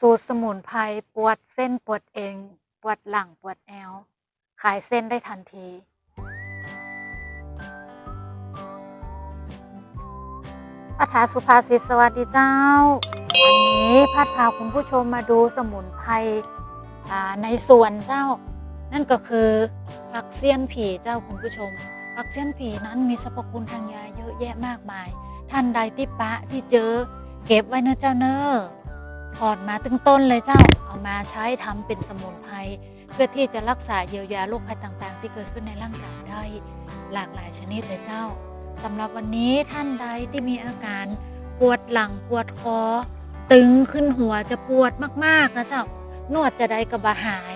สูตรสมุนไพรปวดเส้นปวดเองปวดหลังปวดแอว ขายเส้นได้ทันทีพัฒาสุภาษิตสวัสดีเจ้า วันนี้พัดพาคุณผู้ชมมาดูสมุนไพรในสวนเจ้า นั่นก็คือผักเสี้ยนผีเจ้าคุณผู้ชมผักเสี้ยนผีนั้นมีสรรพคุณทางยาเยอะแยะมากมาย ท่านใดที่ปะที่เจอ เก็บไว้เนอะเจ้าเนอะ ถอดมาตึงต้นเลยเจ้าเอามาใช้ทำเป็นสมุนไพรเพื่อที่จะรักษาเยียวยาโรคภัยต่างๆ ที่เกิดขึ้นในร่างกายได้หลากหลายชนิดเลยเจ้าสำหรับวันนี้ท่านใดที่มีอาการปวดหลังปวดคอตึงขึ้นหัวจะปวดมากๆนะเจ้านวดจะได้กระบาหาย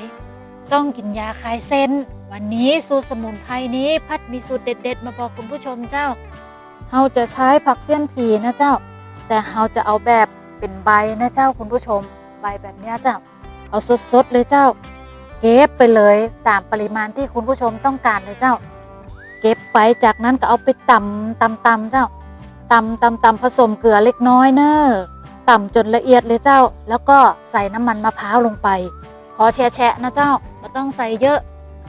ต้องกินยาคลายเส้น วันนี้สูตรสมุนไพรนี้พัดมีสูตรเด็ด ๆ มาบอกคุณผู้ชมเจ้าเราจะใช้ผักเสี้ยนผีนะเจ้า แต่เราจะเอาแบบ เป็นใบนะเจ้าคุณผู้ชมใบแบบนี้เจ้าเอาสดๆเลยเจ้า เก็บไปเลยตามปริมาณที่คุณผู้ชมต้องการเลยเจ้า เก็บไปจากนั้นก็เอาไปตำตำตำเจ้าตำตำตำผสมเกลือเล็กน้อยเนอะตำจนละเอียดเลยเจ้า แล้วก็ใส่น้ำมันมะพร้าวลงไป พอแช่แชะนะเจ้าไม่ต้องใส่เยอะ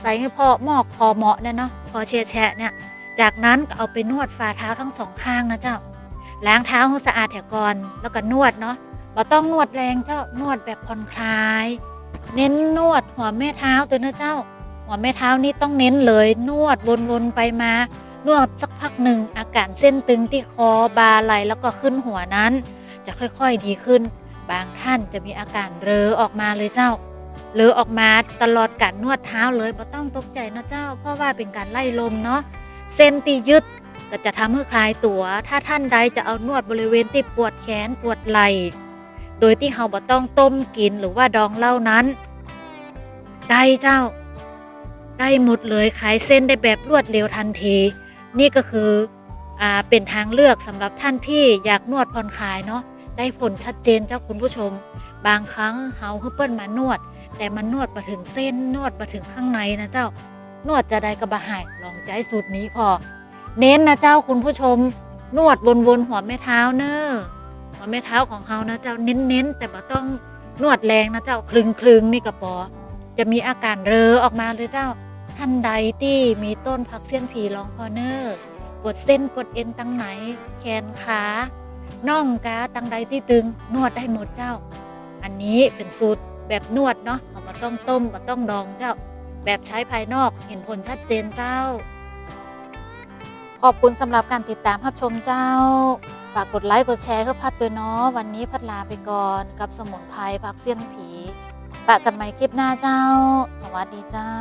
ใส่ให้พอหมอกพอเหมาะเนี่ยเนาะพอแช่แชะเนี่ย จากนั้นก็เอาไปนวดฝ่าเท้าทั้งสองข้างนะเจ้า ล้างเท้าให้สะอาดแถวก่อน แล้วก็นวดเนาะบ่ต้องนวดแรงเจ้านวดแบบผ่อนคลาย เน้นนวดหัวแม่เท้าตัวนะเจ้า หัวแม่เท้านี่ต้องเน้นเลย นวดวนๆไปมา นวดสักพักหนึ่งอาการเส้นตึงที่คอบาไหลแล้วก็ขึ้นหัวนั้น จะค่อยๆดีขึ้น บางท่านจะมีอาการเรอออกมาเลยเจ้าเรอออกมาตลอดการนวดเท้าเลยบ่ต้องตกใจนะเจ้า เพราะว่าเป็นการไล่ลมเนาะเส้นตียึด ก็จะทำให้คลายตัว ถ้าท่านใดจะเอานวดบริเวณที่ปวดแขนปวดไหล่โดยที่เฮาบ่ต้องต้มกินหรือว่าดองเหล้านั้น ได้เจ้า ได้หมดเลยขายเส้นได้แบบรวดเร็วทันที นี่ก็คืออ่าเป็นทางเลือกสำหรับท่านที่อยากนวดผ่อนคลายเนาะได้ผลชัดเจนเจ้าคุณผู้ชม บางครั้งเฮาเพิ่นมานวด แต่มันนวดมาถึงเส้นนวดมาถึงข้างในนะเจ้านวดจะได้กระบะหายลองใจสูตรนี้พอ เน้นนะเจ้าคุณผู้ชม นวดวนๆหัวแม่เท้าเนอะหัวแม่เท้าของเฮานะเจ้าเน้นๆแต่บ่ต้องนวดแรงนะเจ้าคลึงคลึงๆนี่ก็พอจะมีอาการเรอออกมาเลยเจ้า ท่านใดที่มีต้นพักเสี้ยนผีลองพอเนอร์ปวดเส้นปวดเอ็นตั้งไหน แขนขาน่องกาตั้งใดที่ตึงนวดได้หมดเจ้า อันนี้เป็นสูตรแบบนวดเนาะเอาต้องต้มมาต้องดองเจ้า แบบใช้ภายนอกเห็นผลชัดเจนเจ้า ขอบคุณสำหรับการติดตามรับชมเจ้า ฝากกดไลค์กดแชร์เพื่อพัดด้วยเนาะวันนี้พัดลาไปก่อนกับสมุนไพรพักเสี้ยนผีปะกันใหม่คลิปหน้าเจ้า สวัสดีเจ้า